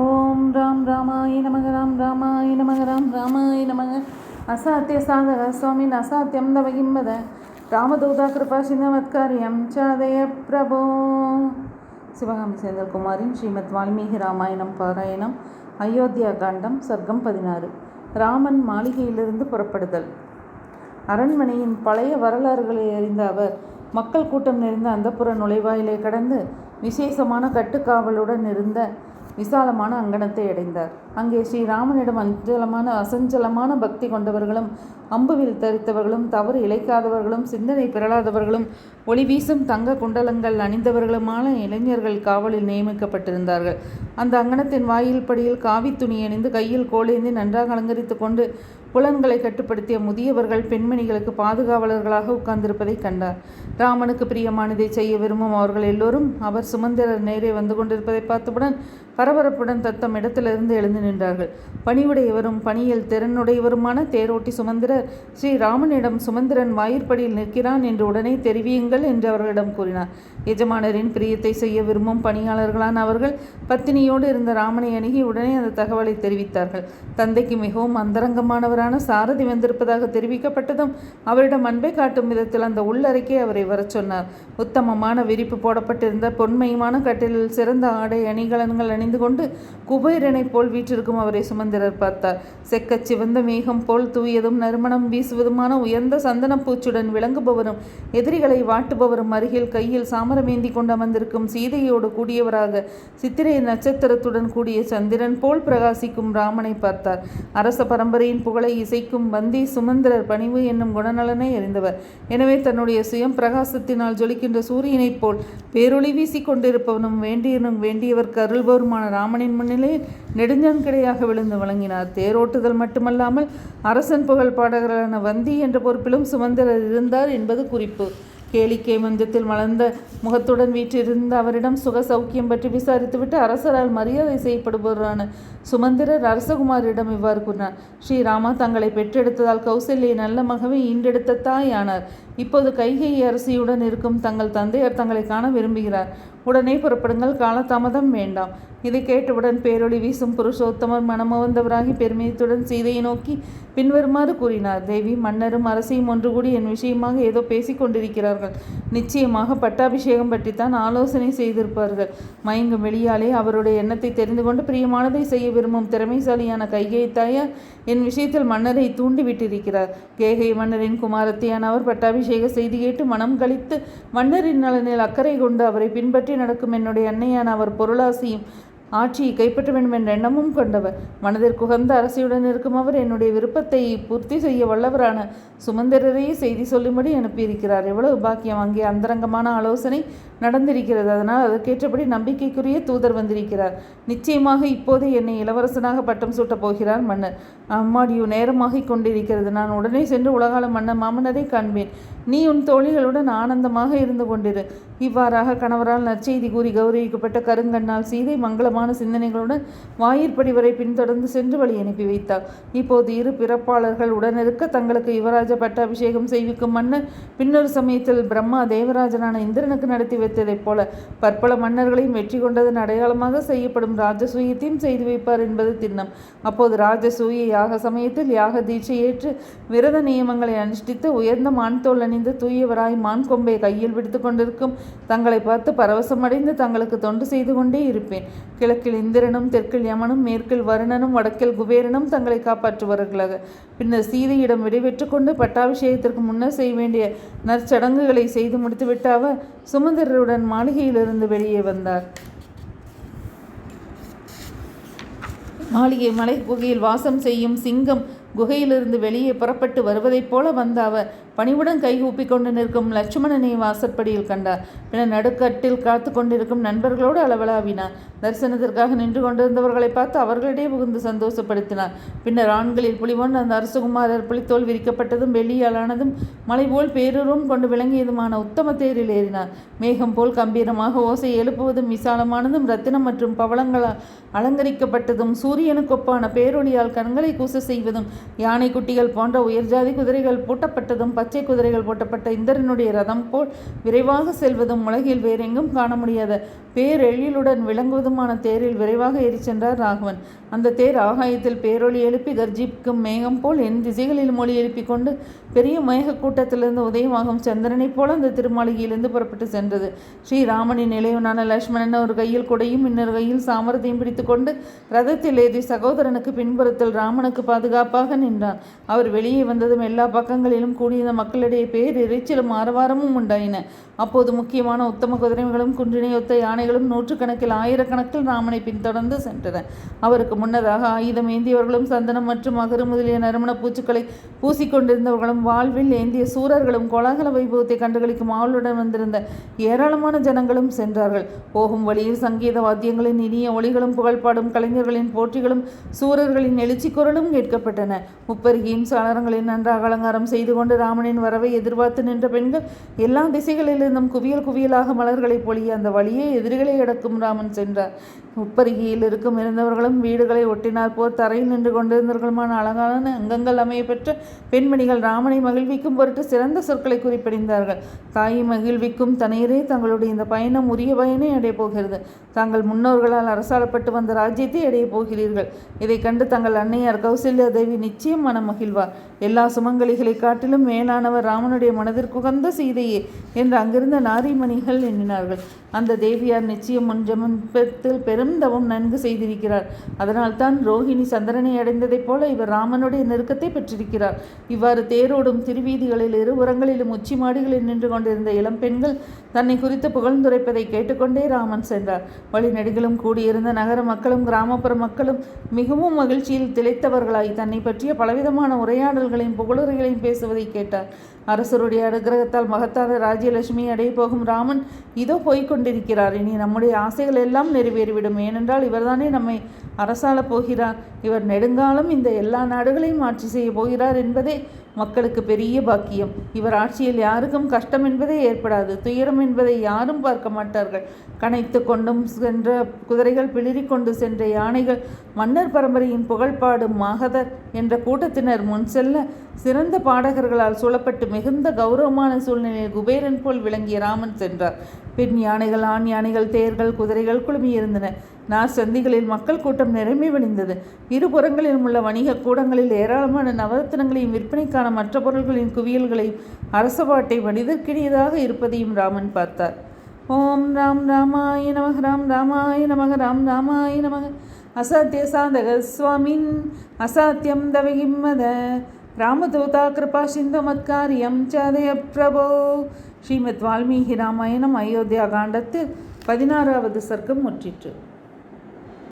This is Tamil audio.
ஓம் ராம் ராமாய நமக ராம் ராமாய நமக ராம் ராமாய நமக. அசாத்திய சாதக சுவாமின் அசாத்தியம் தவகிம்பத ராமதூதா கிருபா சிந்தமத்காரியம் சாதய பிரபோ. சிவகாமி சேந்தல்குமாரின் ஸ்ரீமத் வால்மீகி ராமாயணம் பாராயணம். அயோத்தியா காண்டம் சர்க்கம் பதினாறு. ராமன் மாளிகையிலிருந்து புறப்படுதல். அரண்மனையின் பழைய வரலாறுகளை அறிந்த அவர் மக்கள் கூட்டம் நிறைந்த அந்தப்புற நுழைவாயிலை கடந்து விசேஷமான கட்டுக்காவலுடன் இருந்த விசாலமான அங்கணத்தை அடைந்தார். அங்கே ஸ்ரீராமனிடம் அஞ்சலமான அசஞ்சலமான பக்தி கொண்டவர்களும் அம்புவில் தரித்தவர்களும் தவறு இழைக்காதவர்களும் சிந்தனை பிறளாதவர்களும் ஒளி வீசும் தங்க குண்டலங்கள் அணிந்தவர்களுமான இளைஞர்கள் காவலில் நியமிக்கப்பட்டிருந்தார்கள். அந்த அங்கணத்தின் வாயில் படியில் காவி துணி அணிந்து கையில் கோலேந்தி நன்றாக அலங்கரித்து கொண்டு புலன்களை கட்டுப்படுத்திய முதியவர்கள் பெண்மணிகளுக்கு பாதுகாவலர்களாக உட்கார்ந்திருப்பதை கண்டார். ராமனுக்கு பிரியமானதை செய்ய விரும்பும் அவர்கள் எல்லோரும் அவர் சுமந்திரர் நேரே வந்து கொண்டிருப்பதை பார்த்தவுடன் பரபரப்புடன் தத்தம் இடத்திலிருந்து எழுந்து நின்றார்கள். பணிவுடையவரும் பணியில் திறனுடையவருமான தேரோட்டி சுமந்திரர் ஸ்ரீ ராமனிடம் சுமந்திரன் வாயிற்படியில் நிற்கிறான் என்று உடனே தெரிவியுங்கள் என்று அவர்களிடம் கூறினார். எஜமானரின் பிரியத்தை செய்ய விரும்பும் பணியாளர்களான அவர்கள் பத்தினியோடு இருந்த ராமனை அணுகி உடனே அந்த தகவலை தெரிவித்தார்கள். தந்தைக்கு மிகவும் அந்தரங்கமானவர் அந்தரங்கமானவரான சாரதி வந்திருப்பதாக தெரிவிக்கப்பட்டதும் அவரிடம் அன்பை காட்டும் விதத்தில் அந்த உள்ளறைக்கே அவரை வரச் சொன்னார். உத்தமமான விரிப்பு போடப்பட்டிருந்த பொன்மையுமான கட்டிலில் சிறந்த ஆடை அணிகலன்கள் அணிந்து கொண்டு குபேரனைப் போல் வீற்றிருக்கும் அவரை சுமந்திரர் பார்த்தார். செக்கச் சிவந்த மேகம் போல் தூயதும் நறுமணம் வீசுவதுமான உயர்ந்த சந்தன பூச்சுடன் விளங்குபவரும் எதிரிகளை வாட்டுபவரும் அருகில் கையில் சாமரமேந்தி கொண்டு அமர்ந்திருக்கும் சீதையோடு கூடியவராக சித்திரை நட்சத்திரத்துடன் கூடிய சந்திரன் போல் பிரகாசிக்கும் ராமனை பார்த்தார். அரச பரம்பரையின் புகழை இசைக்கும் வந்தி சுமந்திரர் பணிவு என்னும் குணநலனை அறிந்தவர். எனவே தன்னுடைய சுயம் பிரகாசத்தினால் ஜொலிக்கின்ற சூரியனைப் போல் பேரொளி வீசிக் கொண்டிருப்பவனும் வேண்டியனும் வேண்டியவர் கருள்பவருமான ராமனின் முன்னிலையில் நெடுஞ்சான்கிடையாக விழுந்து வழங்கினார். தேரோட்டுதல் மட்டுமல்லாமல் அரசன் புகழ் பாடகரான வந்தி என்ற பொறுப்பிலும் சுமந்திரர் இருந்தார் என்பது குறிப்பு. கேளிக்கை மஞ்சத்தில் மலர்ந்த முகத்துடன் வீற்றிருந்த அவரிடம் சுக சௌக்கியம் பற்றி விசாரித்துவிட்டு அரசரால் மரியாதை செய்யப்படுபவரான சுமந்திரர் அரசகுமாரிடம் இவ்வாறு கூறினார். ஸ்ரீராமா தங்களை பெற்றெடுத்ததால் கௌசல்யை நல்ல மகவை ஈண்டெடுத்த தாய் ஆனார் இப்போது கைகை அரசியுடன் இருக்கும் தங்கள் தந்தையர் தங்களை காண விரும்புகிறார். உடனே புறப்படுங்கள் காலதாமதம் வேண்டாம். இதை கேட்டவுடன் பேரொளி வீசும் புருஷோத்தமர் மனமவந்தவராகி பெருமிதத்துடன் சீதையை நோக்கி பின்வருமாறு கூறினார். தேவி மன்னரும் அரசியும் ஒன்று கூடி என் விஷயமாக ஏதோ பேசிக் கொண்டிருக்கிறார்கள். நிச்சயமாக பட்டாபிஷேகம் பற்றித்தான் ஆலோசனை செய்திருப்பார்கள். மயங்கும் வெளியாலே அவருடைய எண்ணத்தை தெரிந்து கொண்டு பிரியமானதை செய்ய விரும்பும் திறமைசாலியான கைகை தாயார் என் விஷயத்தில் மன்னரை தூண்டிவிட்டிருக்கிறார். கேகை மன்னரின் குமாரத்தையான அவர் அபிஷேக செய்தி கேட்டு மனம் கழித்து மன்னரின் நலனில் அக்கறை கொண்டு அவரை பின்பற்றி நடக்கும் என்னுடைய அன்னையான அவர் பொருளாசியும் ஆட்சியை கைப்பற்ற வேண்டும் என்ற எண்ணமும் கொண்டவர். மனதிற்கு உகந்த அரசியுடன் இருக்கும் அவர் என்னுடைய விருப்பத்தை பூர்த்தி செய்ய வல்லவரான சுமந்திரரையே செய்தி சொல்லும்படி அனுப்பியிருக்கிறார். எவ்வளவு பாக்கியம் அங்கே அந்தரங்கமான ஆலோசனை நடந்திருக்கிறது. அதனால் அதற்கேற்றபடி நம்பிக்கைக்குரிய தூதர் வந்திருக்கிறார். நிச்சயமாக இப்போதே என்னை இளவரசனாக பட்டம் சூட்டப் போகிறார் மன்னர். அம்மாடியோ நேரமாகிக் கொண்டிருக்கிறது. நான் உடனே சென்று உலகால மன்னர் மாமன்னரை காண்பேன். நீ உன் தோழிகளுடன் ஆனந்தமாக இருந்து கொண்டிரு. இவ்வாறாக கணவரால் நற்செய்தி கூறி கௌரவிக்கப்பட்ட கருங்கண்ணால் சீதை மங்களமான சிந்தனைகளுடன் வாயிற்படி வரை பின்தொடர்ந்து சென்று வழி அனுப்பி வைத்தார் இப்போது இரு பிறப்பாளர்கள் உடனிருக்க தங்களுக்கு யுவராஜ பட்டாபிஷேகம் செய்விக்கும் மன்னர் பின்னொரு சமயத்தில் பிரம்மா தேவராஜனான இந்திரனுக்கு நடத்தி எடுத்ததைப் போல பற்பல மன்னர்களையும் வெற்றி கொண்டதன் அடையாளமாக செய்யப்படும் ராஜசூயத்தையும் செய்து வைப்பார் என்பது திண்ணம். அப்போது ராஜசூய யாக சமயத்தில் யாக தீட்சை ஏற்று விரத நியமங்களை அனுஷ்டித்து உயர்ந்த மான் தோல் அணிந்து தூயவராய் மான் கொம்பை கையில் விடுத்து கொண்டிருக்கும் தங்களை பார்த்து பரவசமடைந்து தங்களுக்கு தொண்டு செய்து கொண்டே இருப்பேன். கிழக்கில் இந்திரனும் தெற்கில் யமனும் மேற்கில் வருணனும் வடக்கில் குபேரனும் தங்களை காப்பாற்றுவார்களாக பின்னர் சீதையிடம் விடைபெற்று கொண்டு பட்டாபிஷேகத்திற்கு முன்னர் செய்ய வேண்டிய நற்சடங்குகளை செய்து முடித்துவிட்டு அவர் சுமந்திரருடன் மாளிகையிலிருந்து வெளியே வந்தார். மாளிகை மலை குகையில் வாசம் செய்யும் சிங்கம் குகையிலிருந்து வெளியே புறப்பட்டு வருவதைப் போல வந்த அவர் பணிவுடன் கைகூப்பி கொண்டு நிற்கும் லட்சுமணனை வாசற்படியில் கண்டார். பின்னர் நடுக்கட்டில் காத்து கொண்டிருக்கும் நண்பர்களோடு அளவலாவினார் தரிசனத்திற்காக நின்று கொண்டிருந்தவர்களை பார்த்து அவர்களிடையே புகுந்து சந்தோஷப்படுத்தினார். பின்னர் ஆண்களில் புலிவன் அந்த அரசகுமாரர் புலித்தோல் விரிக்கப்பட்டதும் வெள்ளியாலானதும் மலை போல் பேரூரும் கொண்டு விளங்கியதுமான உத்தம தேரில் ஏறினார். மேகம் போல் கம்பீரமாக ஓசை எழுப்புவதும் விசாலமானதும் ரத்தினம் மற்றும் பவளங்களால் அலங்கரிக்கப்பட்டதும் சூரியனுக்கொப்பான பேரொழியால் கண்களை கூச செய்வதும் யானை குட்டிகள் போன்ற உயர்ஜாதி குதிரைகள் பூட்டப்பட்டதும் பச்சை குதிரைகள் போட்டப்பட்ட இந்திரனுடைய ரதம் போல் விரைவாக செல்வதும் உலகில் வேறெங்கும் காண முடியாத. பேரெழிலுடன் விளங்குவதுமான தேரில் விரைவாக ஏறி சென்றார் ராகவன். அந்த தேர் ஆகாயத்தில் பேரொளி எழுப்பி கர்ஜிக்கும் மேகம் போல் என் திசைகளில் மொழி எழுப்பிக் கொண்டு பெரிய மேக கூட்டத்திலிருந்து உதயமாகும் சந்திரனைப் போல அந்த திருமாளிகையிலிருந்து புறப்பட்டு சென்றது. ஸ்ரீராமனின் இளைவனான லட்சுமணன் ஒரு கையில் கொடையும் இன்னொரு கையில் சாமரத்தையும் பிடித்துக்கொண்டு ரதத்தில் ஏறி சகோதரனுக்கு பின்புறத்தில் ராமனுக்கு பாதுகாப்பாக நின்றான். அவர் வெளியே வந்ததும் எல்லா பக்கங்களிலும் கூடியிருந்த மக்களிடையே பேர் இறைச்சலும் ஆரவாரமும் உண்டாயின. அப்போது முக்கியமான உத்தம குதிரைகளும் குன்றினையொத்த யானைகளும் நூற்றுக்கணக்கில் ஆயிரக்கணக்கில் ராமனை பின்தொடர்ந்து சென்றன. அவருக்கு முன்னதாக ஆயுதம் ஏந்தியவர்களும் சந்தனம் மற்றும் அகரு முதலிய நறுமண பூச்சுக்களை பூசிக்கொண்டிருந்தவர்களும் வாழ்வில் ஏந்திய சூரர்களும் கோலாகல வைபவத்தை கண்டுகளிக்கும் ஆவலுடன் வந்திருந்த ஏராளமான ஜனங்களும் சென்றார்கள். போகும் வழியில் சங்கீத வாத்தியங்களின் இனிய ஒளிகளும் புகழ்பாடும் கலைஞர்களின் போற்றிகளும் சூரர்களின் எழுச்சி குரலும் கேட்கப்பட்டன. முப்பருகியும் சாளரங்களின் நன்றாக அலங்காரம் செய்து கொண்டு ராமனின் வரவை எதிர்பார்த்து நின்ற பெண்கள் எல்லா திசைகளிலிருந்தும் குவியல் குவியலாக மலர்களைப் பொழிய அந்த வழியே எதிரிகளை அடக்கும் ராமன் சென்றார். உப்பருகியில் இருக்கும் இருந்தவர்களும் வீடுகளை ஒட்டினார். போர் தரையில் நின்று கொண்டிருந்தவர்களுமான அழகான அங்கங்கள் அமைய பெற்ற பெண்மணிகள் ராமனை மகிழ்விக்கும் பொருட்டு சிறந்த சொற்களை குறிப்பிடிந்தார்கள் தாயை மகிழ்விக்கும் தனையரே தங்களுடைய இந்த பயணம் உரிய பயனை அடைய போகிறது. தாங்கள் முன்னோர்களால் அரசாளப்பட்டு வந்த ராஜ்யத்தை அடைய போகிறீர்கள். இதை கண்டு தங்கள் அன்னையார் கௌசல்யா தேவி நிச்சயம் மனம் மகிழ்வார். எல்லா சுமங்கலிகளை காட்டிலும் மேலானவர் ராமனுடைய மனதிற்குகந்த சீதையே என்று அங்கிருந்த நாரிமணிகள் எண்ணினார்கள். அந்த தேவியார் நிச்சயம் முன் பெரும் தவம் நன்கு செய்திருக்கிறார். அதனால்தான் ரோஹிணி சந்திரனை அடைந்ததைப் போல இவர் ராமனுடைய நெருக்கத்தை பெற்றிருக்கிறார். இவ்வாறு தேரோடும் திருவீதிகளில் இருபுறங்களிலும் உச்சி மாடிகளில் நின்று கொண்டிருந்த இளம் பெண்கள் தன்னை குறித்து புகழ்ந்துரைப்பதை கேட்டுக்கொண்டே ராமன் சென்றார். வழிநெடுகளும் கூடியிருந்த நகர மக்களும் கிராமப்புற மக்களும் மிகவும் மகிழ்ச்சியில் திளைத்தவர்களாய் தன்னை பற்றிய பலவிதமான உரையாடல்களையும் புகழுரைகளையும் பேசுவதை கேட்டார். அரசருடைய அனுகிரகத்தால் மகத்தான ராஜ்யலட்சுமி அடைய போகும் ராமன் இதோ போய்கொண்டிருக்கிறார் இனி நம்முடைய ஆசைகள் எல்லாம் நிறைவேறிவிடும். ஏனென்றால் இவர்தானே நம்மை அரசாள போகிறார். இவர் நெடுங்காலம் இந்த எல்லா நாடுகளையும் ஆட்சி செய்ய போகிறார் என்பதே மக்களுக்கு பெரிய பாக்கியம். இவர் ஆட்சியில் யாருக்கும் கஷ்டம் என்பதே ஏற்படாது. துயரம் என்பதை யாரும் பார்க்க மாட்டார்கள். கனைத்து கொண்டும் சென்ற குதிரைகள் பிளிரி கொண்டு சென்ற யானைகள் மன்னர் பரம்பரையின் புகழ்பாடும் மகதர் என்ற கூட்டத்தினர் முன் செல்ல சிறந்த பாடகர்களால் சூழப்பட்டு மிகுந்த கௌரவமான சூழ்நிலையில் குபேரன் போல் விளங்கிய ராமன் சென்றார். பெண் யானைகள் ஆண் யானைகள் தேர்கள் குதிரைகள் குழுமியிருந்தன. நாசந்திகளில் சந்திகளில் மக்கள் கூட்டம் நிரம்பி வழிந்தது இருபுறங்களிலும் உள்ள வணிக கூடங்களில் ஏராளமான நவரத்தினங்களையும் விற்பனைக்கான மற்ற பொருள்களின் குவியல்களையும் அரசபாட்டை மனிதர்க்கிடையதாக இருப்பதையும் ராமன் பார்த்தார். ஓம் ராம் ராமாய நமக ராம் ராமாய நமக ராம் ராமாய நமக. அசாத்திய சாதக சுவாமின் அசாத்தியம் தவகிம்மத ராமதூதா கிருபா சிந்து மத்காரியம் சாதய பிரபோ. ஸ்ரீமத் வால்மீகி ராமாயணம் அயோத்தியா காண்டத்தில் பதினாறாவது சர்க்கம் முற்றிற்று.